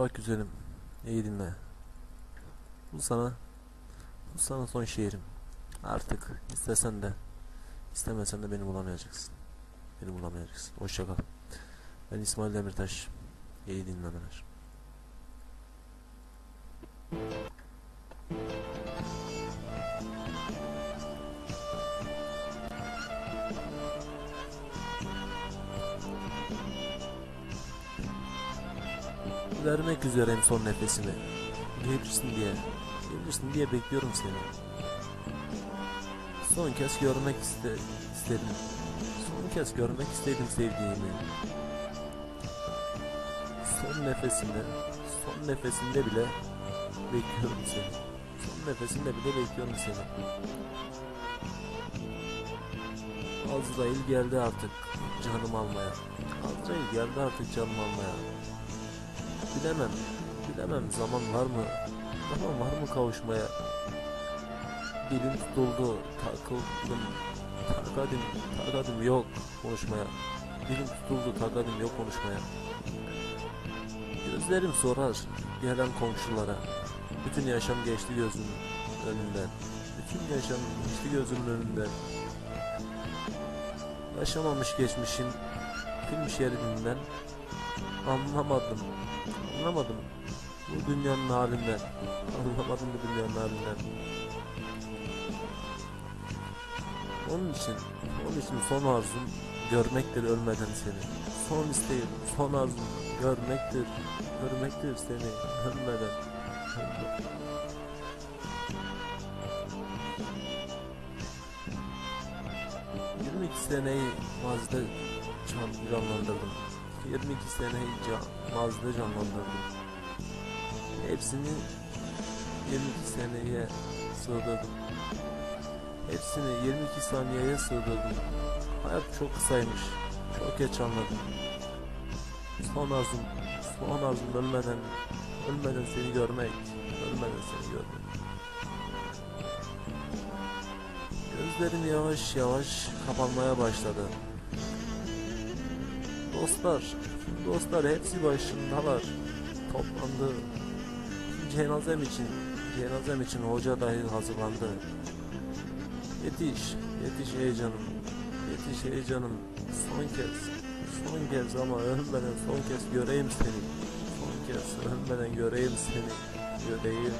Bak güzelim, iyi dinle. Bu sana, bu sana son şiirim. Artık istesen de, istemesen de beni bulamayacaksın. Beni bulamayacaksın. Hoşça kal. Ben İsmail Demirtaş. İyi dinlemeler. Vermek üzereyim son nefesimi. Gelirsin diye, gelirsin diye bekliyorum seni. Son kez görmek iste, istedim. Son kez görmek istedim sevdiğimi. Son nefesinde, son nefesinde bile bekliyorum seni. Son nefesinde bile bekliyorum seni. Azrail geldi artık canım almaya. Azrail geldi artık canım almaya. Bilemem, bilemem zaman var mı? Zaman var mı kavuşmaya? Dilim tutuldu, takıldım, takadim, takadim yok konuşmaya. Dilim tutuldu, takadim yok konuşmaya. Gözlerim sorar gelen komşulara. Bütün yaşam geçti gözümün önünden. Bütün yaşam geçti gözümün önünden. Yaşamamış geçmişin film şeridinden. Anlamadım, anlamadım bu dünyanın halinden. Anlamadım bu dünyanın halinden. Onun için, onun için son arzum görmektir ölmeden seni. Son isteğim, son arzum görmektir, görmektir seni ölmeden. Yirmi iki seneyi can, canlandırdım. 22 seneyi mazide canlandırdım. Hepsini 22 seneye sığdırdım. Hepsini 22 saniyeye sığdırdım. Hayat çok kısaymış. Çok geç anladım. Son arzum, son arzum ölmeden, ölmeden seni görmek, ölmeden seni görmek. Gözlerim yavaş yavaş kapanmaya başladı. Dostlar, dostlar hepsi başındalar. Toplandı. Cenazem için, cenazem için hoca dahi hazırlandı. Yetiş, yetiş heyecanım, yetiş heyecanım. Son kez, son kez ama ölmeden son kez göreyim seni. Son kez ölmeden göreyim seni, göreyim.